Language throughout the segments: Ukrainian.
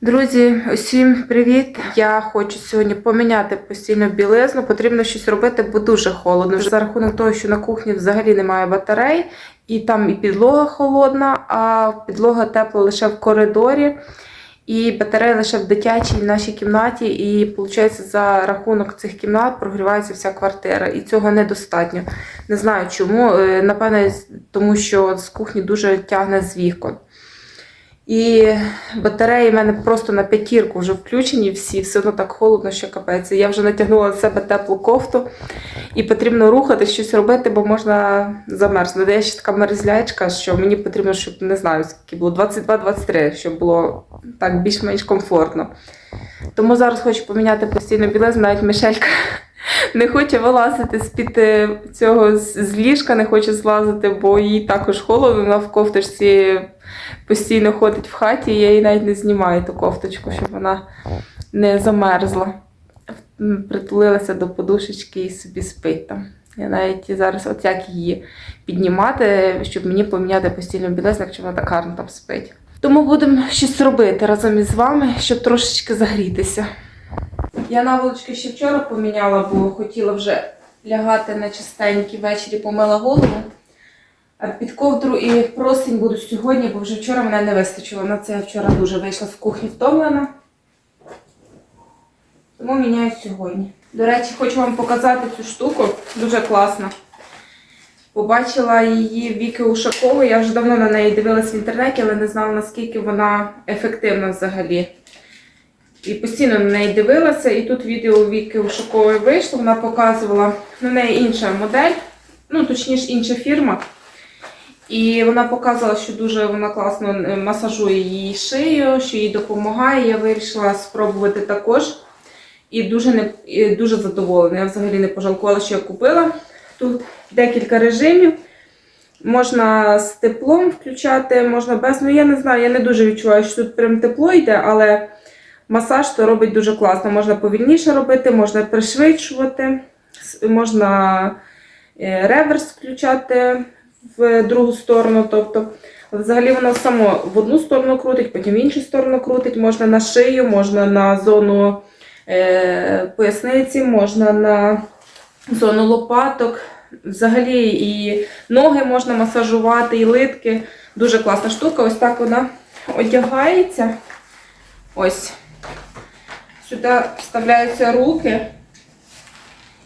Друзі, усім привіт! Я хочу сьогодні поміняти постійно білизну. Потрібно щось робити, бо дуже холодно. За рахунок того, що на кухні взагалі немає батарей, і там і підлога холодна, а підлога тепла лише в коридорі. І батарея лише в дитячій нашій кімнаті, і виходить, за рахунок цих кімнат прогрівається вся квартира, і цього недостатньо. Не знаю чому. Е, Напевне, тому що з кухні дуже тягне з вікон. І батареї в мене просто на п'ятірку вже включені всі, все одно так холодно, що капець. Я вже натягнула на себе теплу кофту і потрібно рухати, щось робити, бо можна замерзнути. Я ще така мерзлячка, що мені потрібно, щоб не знаю, скільки було 22-23, щоб було так більш-менш комфортно. Тому зараз хочу поміняти постійно білизну, навіть Мишелька не хоче вилазити з-під е, цього з ліжка, не хоче злазити, бо їй також холодно, вона в кофточці постійно ходить в хаті, і я їй навіть не знімаю ту кофточку, щоб вона не замерзла. Притулилася до подушечки і собі спить там. Я навіть зараз от як її піднімати, щоб мені поміняти постійно білизну, якщо вона так гарно там спить. Тому будемо щось робити разом із вами, щоб трошечки загрітися. Я наволочки ще вчора поміняла, бо хотіла вже лягати на чистенький ввечері, помила голову. А під ковдру і просінь буду сьогодні, бо вже вчора мене не вистачило. На це я вчора дуже вийшла з кухні втомлена. Тому міняю сьогодні. До речі, хочу вам показати цю штуку. Дуже класна. Побачила її Віки Ушакової. Я вже давно на неї дивилась в інтернеті, але не знала, наскільки вона ефективна взагалі. І постійно на неї дивилася, і тут відео Віки Ушакової вийшло, вона показувала на неї інша модель, ну точніше інша фірма. І вона показувала, що дуже вона класно е, масажує її шию, що їй допомагає. Я вирішила спробувати також. І дуже не і дуже задоволена. Я взагалі не пожалкувала, що я купила. Тут декілька режимів. Можна з теплом включати, можна без. Ну я не знаю, я не дуже відчуваю, що тут прям тепло йде, але масаж то робить дуже класно. Можна повільніше робити, можна пришвидшувати, можна е, реверс включати в другу сторону. Тобто, взагалі воно само в одну сторону крутить, потім в іншу сторону крутить. Можна на шию, можна на зону е, поясниці, можна на зону лопаток. Взагалі і ноги можна масажувати, і литки. Дуже класна штука. Ось так вона одягається. Ось. Сюди вставляються руки.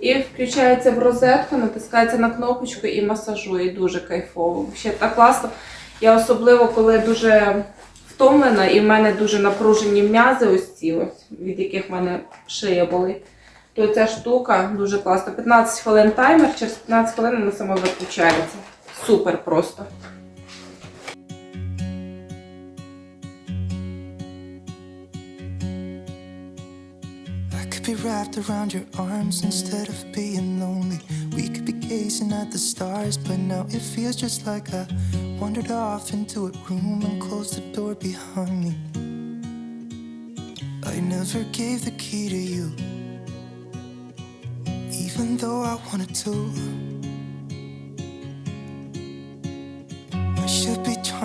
І включається в розетку, натискається на кнопочку і масажує. Дуже кайфово. Ще так класно. Я особливо, коли дуже втомлена і в мене дуже напружені м'язи, ось ці, ось, від яких в мене шия болить. То ця штука дуже класна. 15 хвилин таймер, через 15 хвилин вона сама виключається. Супер просто. Be wrapped around your arms instead of being lonely. We could be gazing at the stars, but now it feels just like I wandered off into a room and closed the door behind me. I never gave the key to you, even though I wanted to.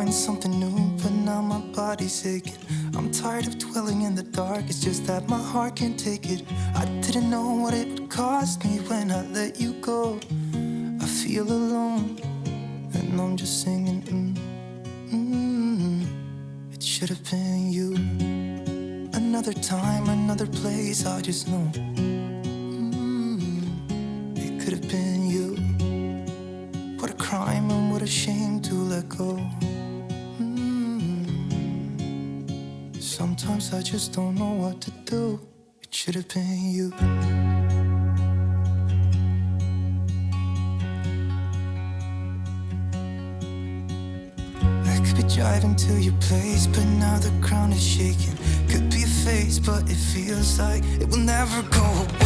Trying something new, but now my body's aching. I'm tired of dwelling in the dark, it's just that my heart can't take it. I didn't know what it would cost me when I let you go. I feel alone, and I'm just singing, mm, mm, it should have been you. Another time, another place, I just know. Mm, it could have been you. What a crime and what a shame to let go. Sometimes I just don't know what to do. It should have been you. I could be driving to your place, but now the ground is shaking. Could be a face, but it feels like it will never go away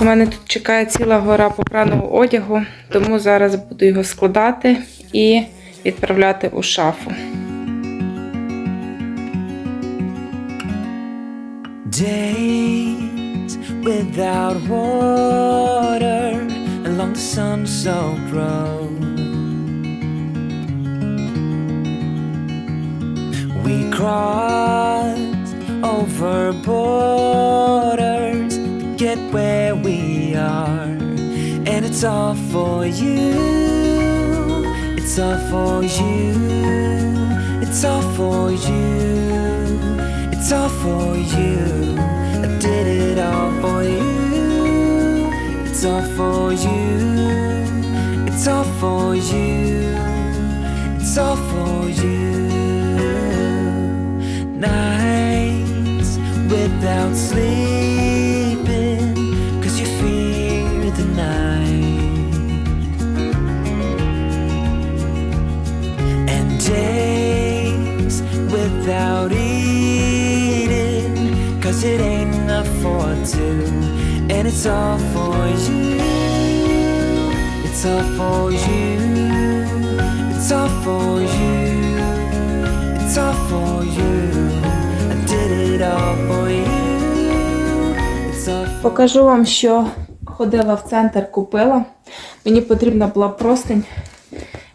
У мене тут чекає ціла гора попраного одягу, тому зараз буду його складати і відправляти у шафу. Days without water along the sun-soaked road. cross over borders get where we are. And it's all for you. It's all for you. It's all for you. It's all for you. I did it all for you. It's all for you. It's all for you. It's all for you. Nights without sleeping, Покажу вам, що ходила в центр, купила. Мені потрібна була простень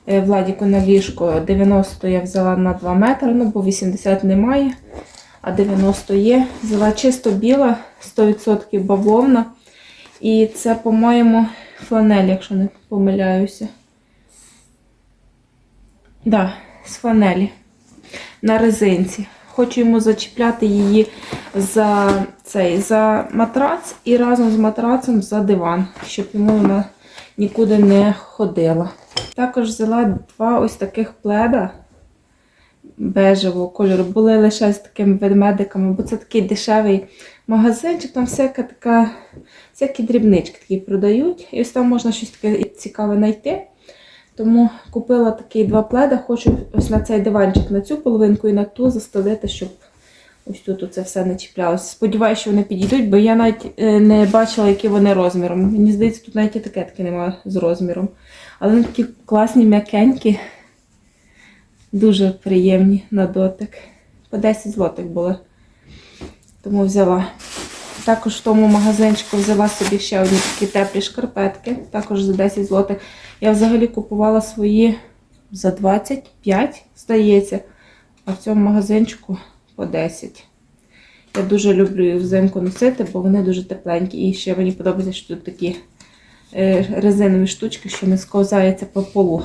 е, Владіку на ліжко. 90 я взяла на 2 метри, ну бо 80 немає, а 90 є. Взяла чисто біла, 100% бавовна. І це, по-моєму, фланель, якщо не помиляюся. Да, з фланелі на резинці. Хочу йому зачіпляти її за цей за матрац і разом з матрацем за диван, щоб йому вона нікуди не ходила. Також взяла два ось таких пледа бежевого кольору. Були лише з такими ведмедиками, бо це такий дешевий магазинчик, там всяка така, всякі дрібнички такі продають. І ось там можна щось таке цікаве знайти. Тому купила такі два пледа, хочу ось на цей диванчик, на цю половинку і на ту застелити, щоб ось тут це все не чіплялося. Сподіваюся, що вони підійдуть, бо я навіть е, не бачила, які вони розміром. Мені здається, тут навіть етикетки немає з розміром. Але вони такі класні, м'якенькі, дуже приємні на дотик. По 10 злотих були. Тому взяла. Також в тому магазинчику взяла собі ще одні такі теплі шкарпетки, також за 10 злотих. Я взагалі купувала свої за 25, здається, а в цьому магазинчику по 10. Я дуже люблю їх взимку носити, бо вони дуже тепленькі. І ще мені подобається, що тут такі е, резинові штучки, що не сковзаються по полу.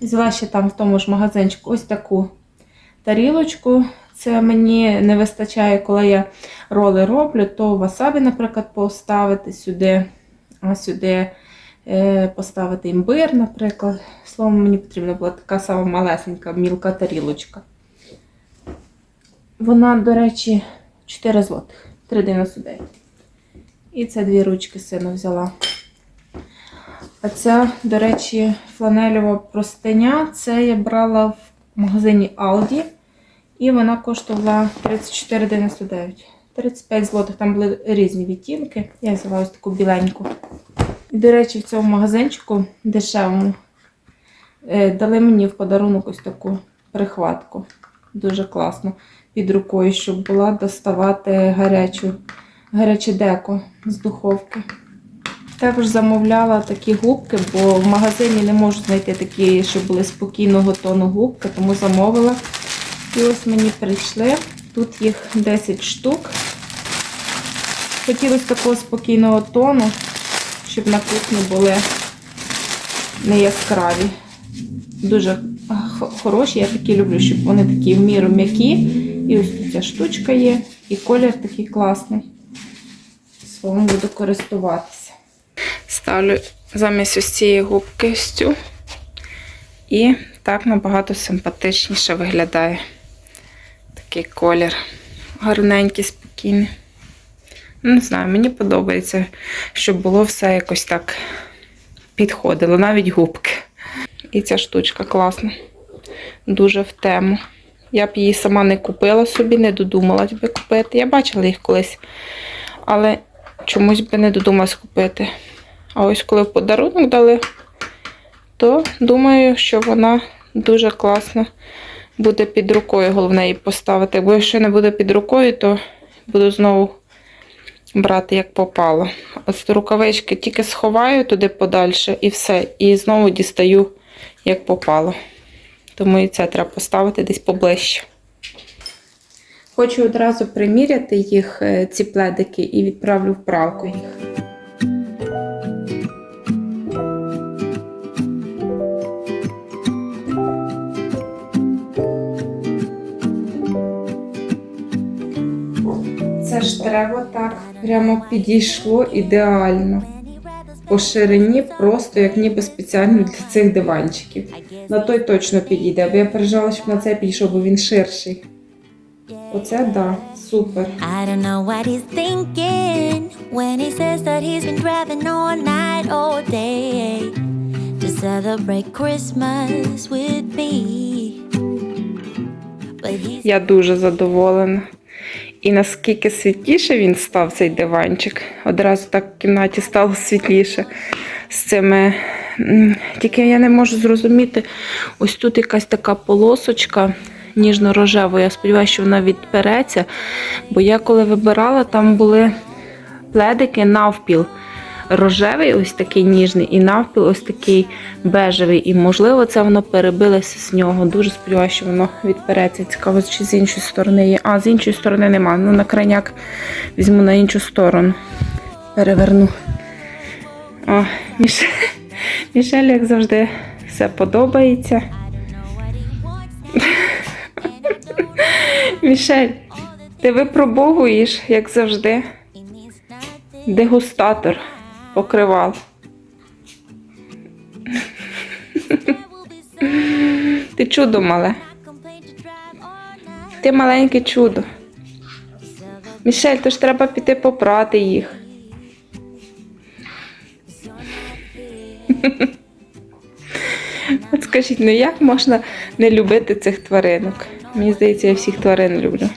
Взяла ще там в тому ж магазинчику ось таку тарілочку. Це мені не вистачає, коли я роли роблю, то васабі, наприклад, поставити сюди, а сюди е, поставити імбир, наприклад. Словом, мені потрібна була така сама малесенька, мілка тарілочка. Вона, до речі, 4 злотих, 3,99. І це дві ручки сину взяла. А ця, до речі, фланелева простиня, це я брала в магазині Aldi. І вона коштувала 34,99. 35 злотих, там були різні відтінки. Я взяла ось таку біленьку. І, до речі, в цьому магазинчику дешевому е, дали мені в подарунок ось таку прихватку. Дуже класно. Під рукою, щоб була доставати гарячу, гаряче деко з духовки. Також замовляла такі губки, бо в магазині не можу знайти такі, щоб були спокійного тону губки, тому замовила. І ось мені прийшли. Тут їх 10 штук. Хотілося такого спокійного тону, щоб на кухні були не яскраві. Дуже хороші, я такі люблю, щоб вони такі в міру м'які. І ось тут ця штучка є, і колір такий класний. Словом буду користуватися. Ставлю замість ось цієї губки ось цю. І так набагато симпатичніше виглядає такий колір. Гарненький, спокійний. Ну, Не знаю, мені подобається, щоб було все якось так підходило, навіть губки. І ця штучка класна. Дуже в тему. Я б її сама не купила собі, не додумалась би купити. Я бачила їх колись, але чомусь би не додумалась купити. А ось коли в подарунок дали, то думаю, що вона дуже класна буде під рукою. Головне її поставити. Бо якщо не буде під рукою, то буду знову брати як попало. Ось рукавички тільки сховаю туди подальше і все. І знову дістаю як попало. Тому і це треба поставити десь поближче. Хочу одразу приміряти їх, е, ці пледики, і відправлю в пралку їх. Це ж треба так прямо підійшло ідеально. По ширині просто як ніби спеціально для цих диванчиків. На той точно підійде, бо я переживала, щоб на це підійшов, бо він ширший. Оце да, супер. Я дуже задоволена. І наскільки світліше він став цей диванчик. Одразу так в кімнаті стало світліше з цими. Тільки я не можу зрозуміти, ось тут якась така полосочка ніжно-рожева. Я сподіваюся, що вона відпереться. Бо я коли вибирала, там були пледики навпіл. Рожевий, ось такий ніжний, і навпіл ось такий бежевий. І, можливо, це воно перебилося з нього. Дуже сподіваюся, що воно відпереться. Цікаво, чи з іншої сторони є. А, з іншої сторони нема. Ну, на крайняк візьму на іншу сторону. Переверну. О, Міш... Мішель, як завжди, все подобається. Мішель, ти випробовуєш, як завжди. Дегустатор покривал. Ти чудо мале. Ти маленьке чудо. Мішель, то ж треба піти попрати їх. От скажіть, ну як можна не любити цих тваринок? Мені здається, я всіх тварин люблю.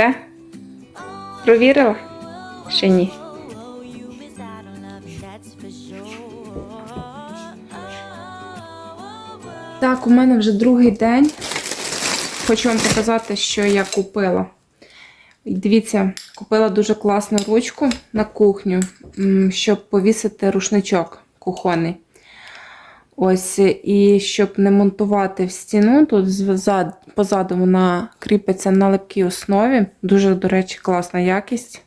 Все? Провірила? Ще ні. Так, у мене вже другий день. Хочу вам показати, що я купила. Дивіться, купила дуже класну ручку на кухню, щоб повісити рушничок кухонний. Ось, і щоб не монтувати в стіну, тут позаду вона кріпиться на липкій основі. Дуже, до речі, класна якість.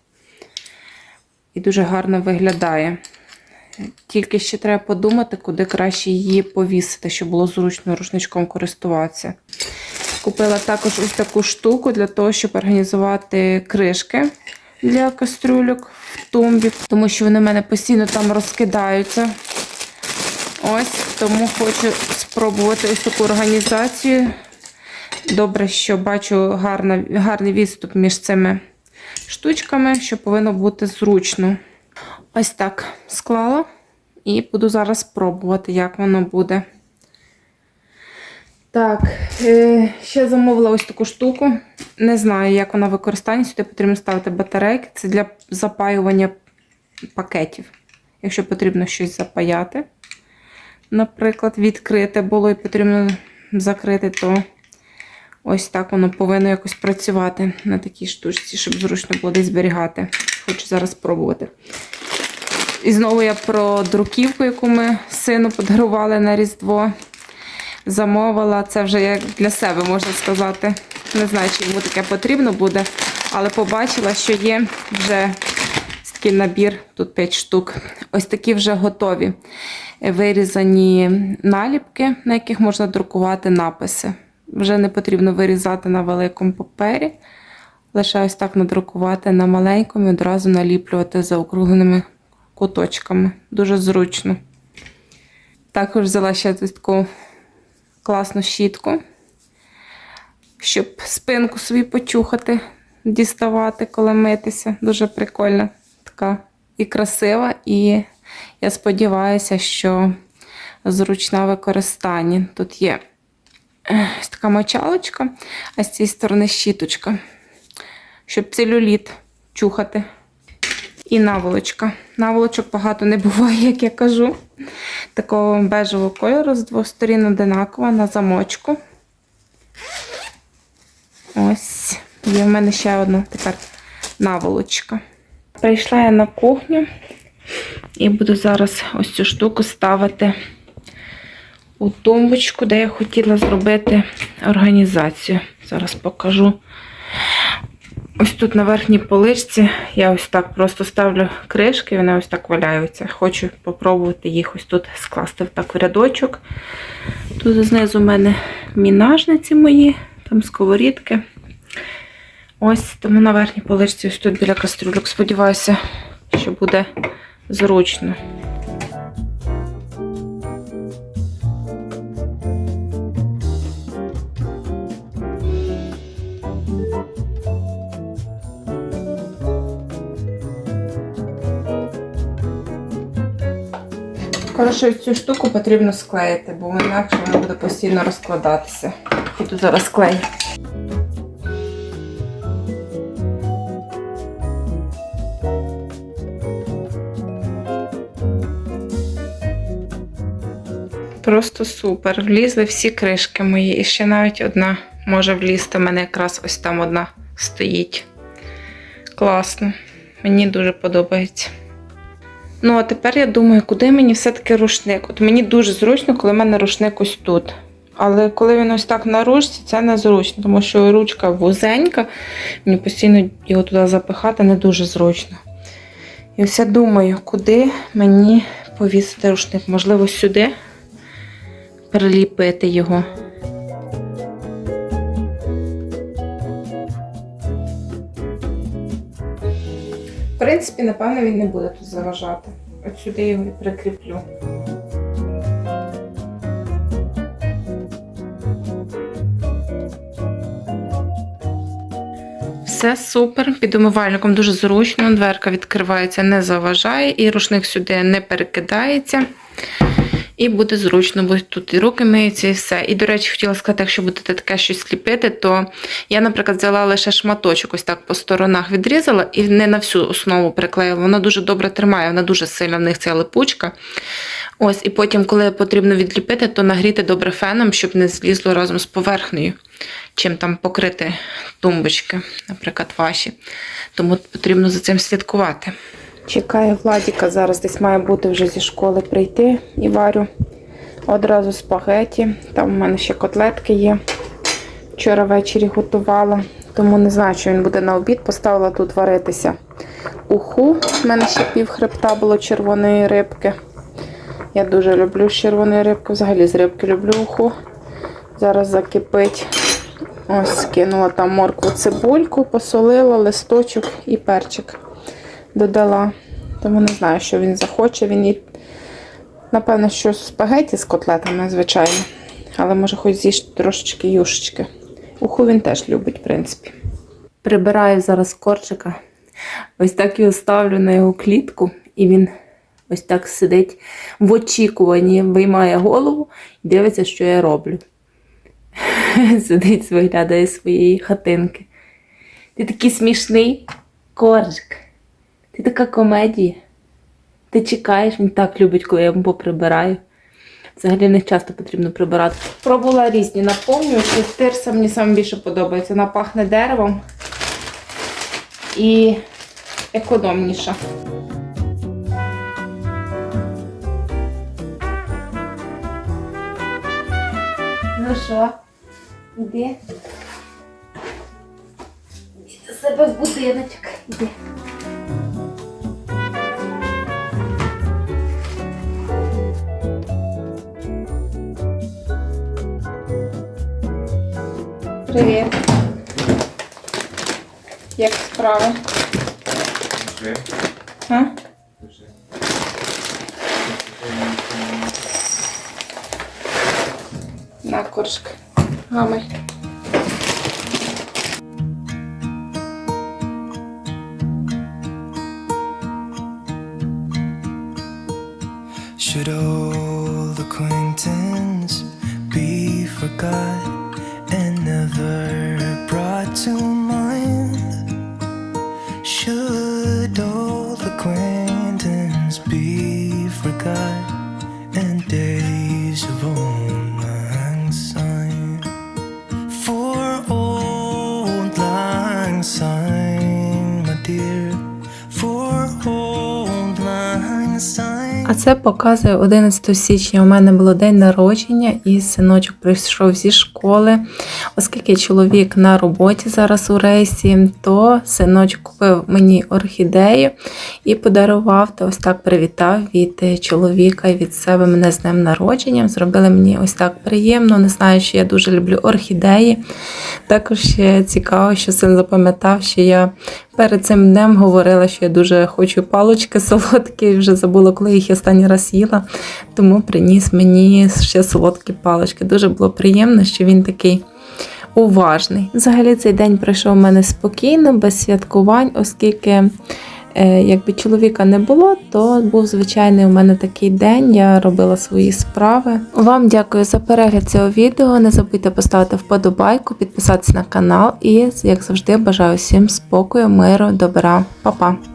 І дуже гарно виглядає. Тільки ще треба подумати, куди краще її повісити, щоб було зручно рушничком користуватися. Купила також ось таку штуку для того, щоб організувати кришки для кастрюльок в тумбі, тому що вони в мене постійно там розкидаються. Ось, тому хочу спробувати ось таку організацію. Добре, що бачу гарна, гарний відступ між цими штучками, що повинно бути зручно. Ось так склала і буду зараз пробувати, як воно буде. Так, е, ще замовила ось таку штуку. Не знаю, як вона використання. Сюди потрібно ставити батарейки. Це для запаювання пакетів. Якщо потрібно щось запаяти, наприклад, відкрите було і потрібно закрити, то ось так воно повинно якось працювати на такій штучці, щоб зручно було десь зберігати. Хочу зараз спробувати. І знову я про друківку, яку ми сину подарували на Різдво. Замовила. Це вже як для себе, можна сказати. Не знаю, чи йому таке потрібно буде, але побачила, що є вже такий набір, тут 5 штук. Ось такі вже готові вирізані наліпки, на яких можна друкувати написи. Вже не потрібно вирізати на великому папері. Лише ось так надрукувати на маленькому і одразу наліплювати заокругленими куточками. Дуже зручно. Також взяла ще таку класну щітку, щоб спинку собі почухати, діставати, коли митися. Дуже прикольна, така і красива, і я сподіваюся, що зручна в використанні. Тут є е, така мочалочка, а з цієї сторони щіточка, щоб целюліт чухати. І наволочка. Наволочок багато не буває, як я кажу. Такого бежевого кольору з двох сторін одинакова на замочку. Ось. Є в мене ще одна тепер наволочка. Прийшла я на кухню і буду зараз ось цю штуку ставити у тумбочку, де я хотіла зробити організацію. Зараз покажу. Ось тут на верхній поличці я ось так просто ставлю кришки, вони ось так валяються. Хочу попробувати їх ось тут скласти так в рядочок. Тут знизу в мене мінажниці мої, там сковорідки. Ось тому на верхній поличці ось тут біля кастрюльок. Сподіваюся, що буде зручно. Коротше, цю штуку потрібно склеїти, бо інакше вона буде постійно розкладатися. Буду зараз склеїти. Просто супер. Влізли всі кришки мої. І ще навіть одна може влізти. У мене якраз ось там одна стоїть. Класно. Мені дуже подобається. Ну, а тепер я думаю, куди мені все-таки рушник. От мені дуже зручно, коли в мене рушник ось тут. Але коли він ось так на ручці, це незручно, тому що ручка вузенька, мені постійно його туди запихати не дуже зручно. І ось я думаю, куди мені повісити рушник. Можливо, сюди приліпити його. В принципі, напевно, він не буде тут заважати. От сюди я його і прикріплю. Все супер. Під умивальником дуже зручно. Дверка відкривається, не заважає, і рушник сюди не перекидається. І буде зручно, бо тут і руки миються, і все. І, до речі, хотіла сказати, якщо будете таке щось ліпити, то я, наприклад, взяла лише шматочок, ось так по сторонах відрізала і не на всю основу приклеїла. Вона дуже добре тримає, вона дуже сильна в них ця липучка. Ось, і потім, коли потрібно відліпити, то нагріти добре феном, щоб не злізло разом з поверхнею, чим там покрити тумбочки, наприклад, ваші. Тому потрібно за цим слідкувати. Чекаю Владіка, зараз десь має бути вже зі школи прийти і варю одразу спагеті. Там у мене ще котлетки є. Вчора ввечері готувала, тому не знаю, що він буде на обід. Поставила тут варитися уху. У мене ще пів хребта було червоної рибки. Я дуже люблю з червоної рибки, взагалі з рибки люблю уху. Зараз закипить. Ось скинула там моркву цибульку, посолила, листочок і перчик додала. Тому не знаю, що він захоче. Він і, напевно, що спагеті з котлетами, звичайно. Але може хоч з'їсть трошечки юшечки. Уху він теж любить, в принципі. Прибираю зараз корчика. Ось так його ставлю на його клітку, і він ось так сидить в очікуванні, виймає голову і дивиться, що я роблю. Сидить, виглядає своєї хатинки. Ти такий смішний коржик. Ти така комедія. Ти чекаєш, він так любить, коли я йому поприбираю. Взагалі них часто потрібно прибирати. Пробувала різні наповнювачі. Тирса мені саме більше подобається. Вона пахне деревом і економніша. Ну що, іди. Іди себе в будиночок. Іди. Привіт. Як справи? А? На коршка. Гамай. 是否 Це показує 11 січня. У мене було день народження, і синочок прийшов зі школи. Оскільки чоловік на роботі зараз у рейсі, то синочок купив мені орхідею і подарував та ось так привітав від чоловіка і від себе мене з днем народження. Зробили мені ось так приємно. Не знаю, що я дуже люблю орхідеї. Також цікаво, що син запам'ятав, що я перед цим днем говорила, що я дуже хочу палочки солодкі, вже забула, коли їх я останній раз їла. Тому приніс мені ще солодкі палочки. Дуже було приємно, що він такий. Уважний. Взагалі цей день пройшов у мене спокійно, без святкувань, оскільки е, якби чоловіка не було, то був звичайний у мене такий день. Я робила свої справи. Вам дякую за перегляд цього відео. Не забудьте поставити вподобайку, підписатися на канал і, як завжди, бажаю всім спокою, миру, добра. Па-па!